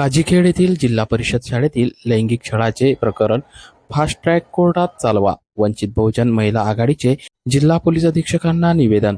काजीखेड येथील जिल्हा परिषद शाळेतील लैंगिक छळाचे प्रकरण फास्ट ट्रॅक कोर्टात चालवा. वंचित बहुजन महिला आघाडीचे जिल्हा पोलीस अधीक्षकांना निवेदन.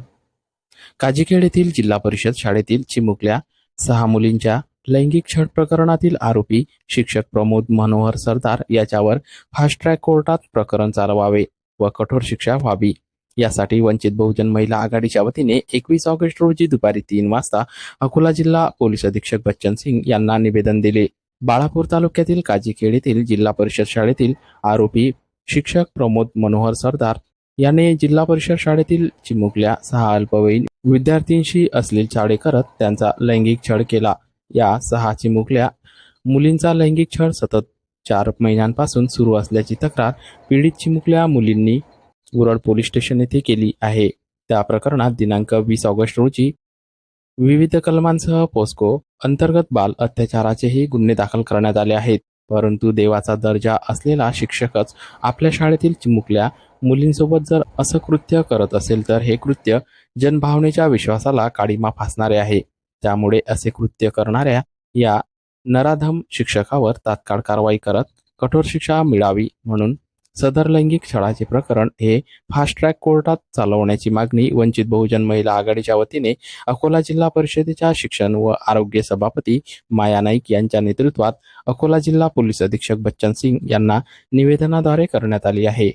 काजीखेड येथील जिल्हा परिषद शाळेतील चिमुकल्या सहा मुलींच्या लैंगिक छळ प्रकरणातील आरोपी शिक्षक प्रमोद मनोहर सरदार याच्यावर फास्ट ट्रॅक कोर्टात प्रकरण चालवावे व कठोर शिक्षा व्हावी. यासाठी वंचित बहुजन महिला आघाडीच्या वतीने एकवीस ऑगस्ट रोजी दुपारी तीन वाजता अकोला जिल्हा पोलीस अधीक्षक बच्चन सिंग यांना निवेदन दिले. बाळापूर तालुक्यातील काजीखेड येथील जिल्हा परिषद शाळेतील आरोपी शिक्षक प्रमोद मनोहर सरदार याने जिल्हा परिषद शाळेतील चिमुकल्या सहा अल्पवयीन विद्यार्थ्यांशी असलेली छाडे करत त्यांचा लैंगिक छळ केला. या सहा चिमुकल्या मुलींचा लैंगिक छळ सतत चार महिन्यांपासून सुरू असल्याची तक्रार पीडित चिमुकल्या मुलींनी उरळ पोलीस स्टेशन येथे केली आहे. त्या प्रकरणात दिनांक वीस ऑगस्ट रोजी विविध कलमांसह पोस्को अंतर्गत बाल अत्याचाराचेही गुन्हे दाखल करण्यात आले आहेत. परंतु देवाचा दर्जा असलेला शिक्षकच आपल्या शाळेतील चिमुकल्या मुलींसोबत जर असं कृत्य करत असेल तर हे कृत्य जनभावनेच्या विश्वासाला काळीमा फासणारे आहे. त्यामुळे असे कृत्य करणाऱ्या या नराधम शिक्षकावर तात्काळ कारवाई करत कठोर शिक्षा मिळावी म्हणून सदर लैंगिक छळाचे प्रकरण हे फास्ट ट्रॅक कोर्टात चालवण्याची मागणी वंचित बहुजन महिला आघाडीच्या वतीने अकोला जिल्हा परिषदेच्या शिक्षण व आरोग्य सभापती माया नाईक यांच्या नेतृत्वात अकोला जिल्हा पोलीस अधीक्षक बच्चन सिंग यांना निवेदनाद्वारे करण्यात आली आहे.